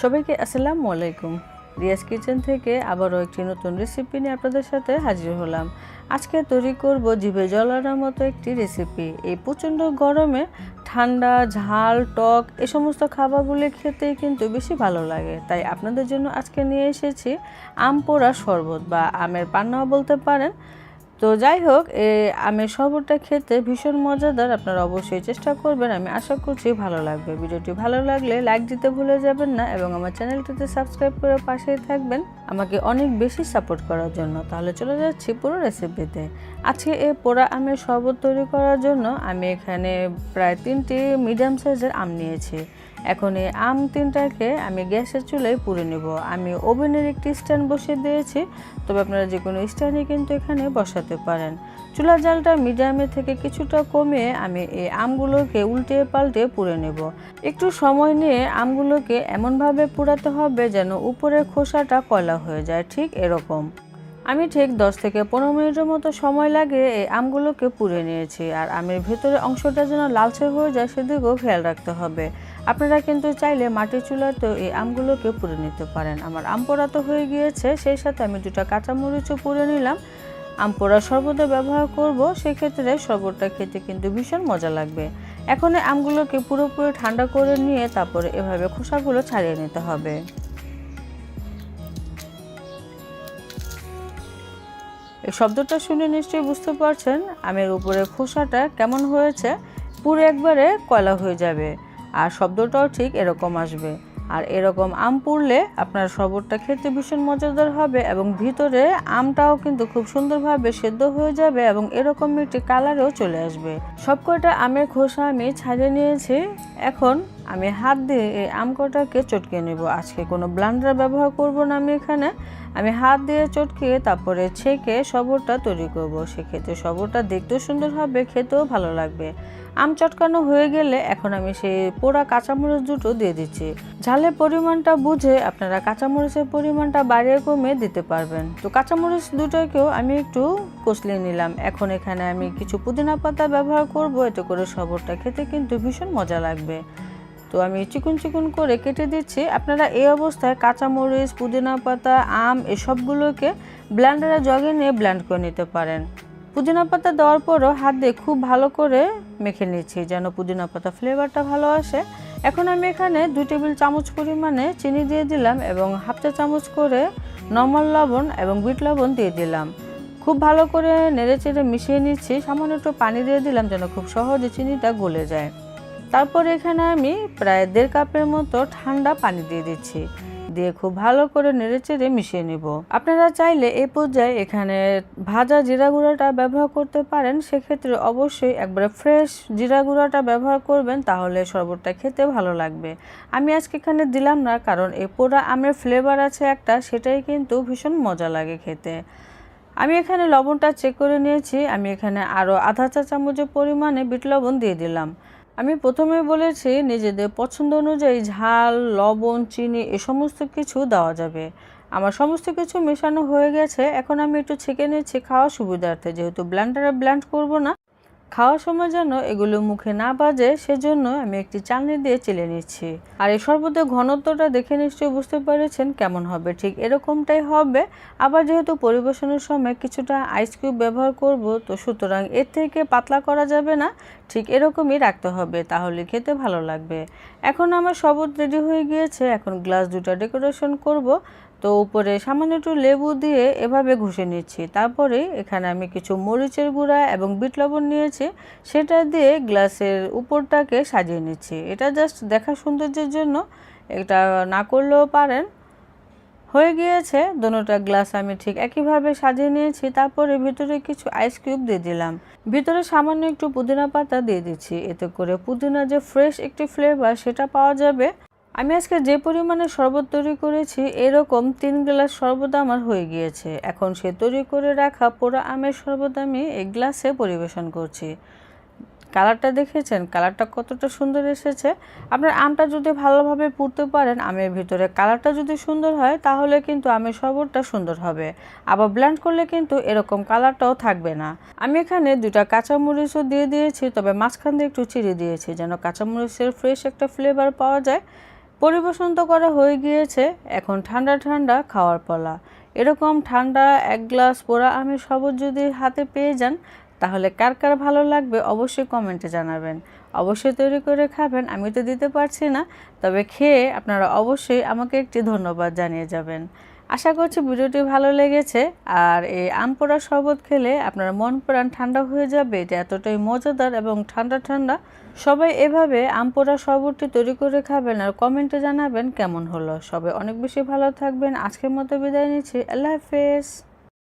সবাইকে আসসালামু আলাইকুম। রিয়াজ কিচেন থেকে আবারও একটি নতুন রেসিপি নিয়ে আপনাদের সাথে হাজির হলাম। আজকে তৈরি করব জিভে জলার মতো একটি রেসিপি এই প্রচণ্ড গরমে ঠান্ডা, ঝাল, টক এ সমস্ত খাবারগুলি খেতেই কিন্তু বেশি ভালো লাগে। তাই আপনাদের জন্য আজকে নিয়ে এসেছি আম পোড়া শরবত বা আমের পান্নাও বলতে পারেন। তো যাই হোক আমের শরবতটা খেতে ভীষণ মজাদার। আপনারা অবশ্যই চেষ্টা করবেন। আমি আশা করছি ভালো লাগবে। ভিডিওটি ভালো লাগলে লাইক দিতে ভুলে যাবেন না এবং আমার চ্যানেলটিতে সাবস্ক্রাইব করে পাশেই থাকবেন। আমাকে অনেক বেশি সাপোর্ট করার জন্য। তাহলে চলে যাচ্ছি পুরো রেসিপিতে আজকে এই পোড়া আমের শরবত তৈরি করার জন্য আমি এখানে প্রায় তিনটি মিডিয়াম সাইজের আম নিয়েছি। এখন এই আম তিনটাকে আমি গ্যাসের চুলায় পুড়ে নেব। আমি ওভেনের একটি স্ট্যান্ড বসিয়ে দিয়েছি, তবে আপনারা যে কোনো স্ট্যান্ডে কিন্তু এখানে বসাতে পারেন। চুলা জালটা মিডিয়ামে থেকে কিছুটা কমে আমি এই আমগুলোকে উল্টে পাল্টে পুড়ে নেব। একটু সময় নিয়ে আমগুলোকে এমনভাবে পোড়াতে হবে যেন উপরের খোসাটা কয়লা হয়ে যায়, ঠিক এরকম। আমি ঠিক দশ থেকে পনেরো মিনিটের মতো সময় লাগে এই আমগুলোকে পুড়ে নিয়েছি, আর আমের ভেতরে অংশটা যেন লালচে হয়ে যায় সেদিকেও খেয়াল রাখতে হবে। আপনারা কিন্তু চাইলে মাটির চুলাতেও এই আমগুলোকে পুড়ে নিতে পারেন। আমার আম পোড়া তো হয়ে গিয়েছে, সেই সাথে আমি দুটো কাঁচামরিচও পুড়ে নিলাম। আম পোড়া শরবতে ব্যবহার করব, সেক্ষেত্রে শরবতটা খেতে কিন্তু ভীষণ মজা লাগবে। এখন আমগুলোকে পুরোপুরি ঠান্ডা করে নিয়ে তারপরে এভাবে খোসাগুলো ছাড়িয়ে নিতে হবে। এই শব্দটা শুনে নিশ্চয়ই বুঝতে পারছেন আমের উপরে খোসাটা কেমন হয়েছে। পুরো একবারে কয়লা হয়ে যাবে। আর শব্দটাও ঠিক এরকম আসবে। আর এরকম আম পুড়লে আপনার শরবতটা খেতে ভীষণ মজাদার হবে এবং ভিতরে আমটাও কিন্তু খুব সুন্দরভাবে সেদ্ধ হয়ে যাবে এবং এরকম একটি কালারেও চলে আসবে। সব কয়টা আমের খোসা আমি ছাড়িয়ে নিয়েছি। এখন আমি হাত দিয়ে এই আম কটাকে চটকে নেব। আজকে কোনো ব্লান্ডার ব্যবহার করব না আমি এখানে। আমি হাত দিয়ে চটকিয়ে তারপরে ছেঁকে সবরটা তৈরি করব। সেক্ষেত্রে সবরটা দেখতেও সুন্দর হবে, খেতেও ভালো লাগবে। আম চটকানো হয়ে গেলে এখন আমি সেই পোড়া কাঁচামরিচ দুটো দিয়ে দিচ্ছি। ঝালের পরিমাণটা বুঝে আপনারা কাঁচামরিচের পরিমাণটা বাড়িয়ে কমে দিতে পারবেন। তো কাঁচামরিচ দুটোকেও আমি একটু কষলিয়ে নিলাম। এখন এখানে আমি কিছু পুদিনা পাতা ব্যবহার করব। এতে করে সবরটা খেতে কিন্তু ভীষণ মজা লাগবে। তো আমি চিকুন চিকুন করে কেটে দিচ্ছি। আপনারা এই অবস্থায় কাঁচামরিচ, পুদিনা পাতা, আম এসবগুলোকে ব্লেন্ডারে জগে নিয়ে ব্ল্যান্ড করে নিতে পারেন। পুদিনা পাতা দেওয়ার পরও হাত দিয়ে খুব ভালো করে মেখে নিচ্ছি যেন পুদিনা পাতা ফ্লেভারটা ভালো আসে। এখন আমি এখানে দুই টেবিল চামচ পরিমাণে চিনি দিয়ে দিলাম এবং হাফ চা চামচ করে নর্মাল লবণ এবং বিট লবণ দিয়ে দিলাম। খুব ভালো করে নেড়ে চেড়ে মিশিয়ে নিচ্ছি। সামান্য একটু পানি দিয়ে দিলাম যেন খুব সহজে চিনিটা গলে যায়। তারপর এখানে আমি প্রায় দেড় কাপের মতো ঠান্ডা পানি দিয়ে দিচ্ছি। দিয়ে খুব ভালো করে নেড়েচেড়ে মিশিয়ে নিব। আপনারা চাইলে এ পর্যায়ে এখানে ভাজা জিরা গুঁড়াটা ব্যবহার করতে পারেন। সেক্ষেত্রে অবশ্যই একবারে ফ্রেশ জিরা গুঁড়াটা ব্যবহার করবেন, তাহলে শরবতটা খেতে ভালো লাগবে। আমি আজকে এখানে দিলাম না, কারণ এ পোড়া আমের ফ্লেভার আছে একটা, সেটাই কিন্তু ভীষণ মজা লাগে খেতে। আমি এখানে লবণটা চেক করে নিয়েছি। আমি এখানে আরও আধা চা চামচের পরিমাণে বিট লবণ দিয়ে দিলাম। আমি প্রথমে বলেছি নিজেদের পছন্দ অনুযায়ী ঝাল, লবণ, চিনি এ সমস্ত কিছু দেওয়া যাবে। আমার সমস্ত কিছু মেশানো হয়ে গেছে। এখন আমি একটু ছেঁকে নিচ্ছি খাওয়া সুবিধার্থে। যেহেতু ব্ল্যান্ডারে ব্ল্যান্ড করব না খাওয়ার সময় যেন এগুলো মুখে না বাজে, সেজন্য আমি একটি চালনি দিয়ে চেলে নিচ্ছি। আর এই শরবতের ঘনত্বটা দেখে নিশ্চয়ই বুঝতে পেরেছেন কেমন হবে। ঠিক এরকমটাই হবে। আবার যেহেতু পরিবেশনের সময় কিছুটা আইস কিউব ব্যবহার করব, তো সুতরাং এর থেকে পাতলা করা যাবে না। ঠিক এরকমই রাখতে হবে, তাহলে খেতে ভালো লাগবে। এখন আমার শরবত রেডি হয়ে গিয়েছে। এখন গ্লাস দুটা ডেকোরেশন করব। তো উপরে সামান্য একটু লেবু দিয়ে এভাবে ঘষে নিচ্ছি। তারপরে এখানে আমি কিছু মরিচের গুঁড়া এবং বিট লবণ নিয়েছি, সেটা দিয়ে গ্লাসের উপরটাকে সাজিয়ে নিচ্ছি। এটা জাস্ট দেখা সৌন্দর্যের জন্য, এটা না করলেও পারেন। হয়ে গিয়েছে, দোনোটা গ্লাস আমি ঠিক একইভাবে সাজিয়ে নিয়েছি। তারপরে ভিতরে কিছু আইস কিউব দিয়ে দিলাম। ভিতরে সামান্য একটু পুদিনা পাতা দিয়ে দিচ্ছি। এতে করে পুদিনা যে ফ্রেশ একটি ফ্লেভার সেটা পাওয়া যাবে। আমি আজকে যে পরিমাণে শরবত তৈরি করেছি, এরকম তিন গ্লাস শরবত আমার হয়ে গিয়েছে। এখন সে তৈরি করে রাখা পোড়া আমের শরবত আমি এক গ্লাসে পরিবেশন করছি। কালারটা দেখেছেন? কালারটা কতটা সুন্দর এসেছে। আপনার আমটা যদি ভালোভাবে পুড়তে পারেন, আমের ভিতরে কালারটা যদি সুন্দর হয়, তাহলে কিন্তু আমের শরবতটা সুন্দর হবে। আবার ব্ল্যান্ড করলে কিন্তু এরকম কালারটাও থাকবে না। আমি এখানে দুটা কাঁচামরিচও দিয়ে দিয়েছি, তবে মাঝখান দিয়ে একটু চিড়ে দিয়েছি, যেন কাঁচামরিচের ফ্রেশ একটা ফ্লেভার পাওয়া যায়। পরিবেশন তো করা হয়ে গিয়েছে, এখন ঠান্ডা ঠান্ডা খাওয়ার পালা। এরকম ঠান্ডা এক গ্লাস পোড়া আমি সবজ যদি হাতে পেয়ে যান, তাহলে কার কার ভালো লাগবে অবশ্যই কমেন্টে জানাবেন। অবশ্যই তৈরি করে খাবেন, আমি তো দিতে পারছি না, তবে খেয়ে আপনারা অবশ্যই আমাকে একটি ধন্যবাদ জানিয়ে যাবেন। আশা করছি ভিডিওটি ভালো লেগেছে। আর এই আম পোড়া শরবত খেলে আপনার মন প্রাণ ঠান্ডা হয়ে যাবে, এটা এতটাই মজাদার এবং ঠান্ডা ঠান্ডা। সবাই এভাবে আম পোড়া শরবতটি তৈরি করে খাবেন আর কমেন্টে জানাবেন কেমন হলো। সবাই অনেক বেশি ভালো থাকবেন। আজকের মতো বিদায় নিচ্ছি। আল্লাহ হাফেজ।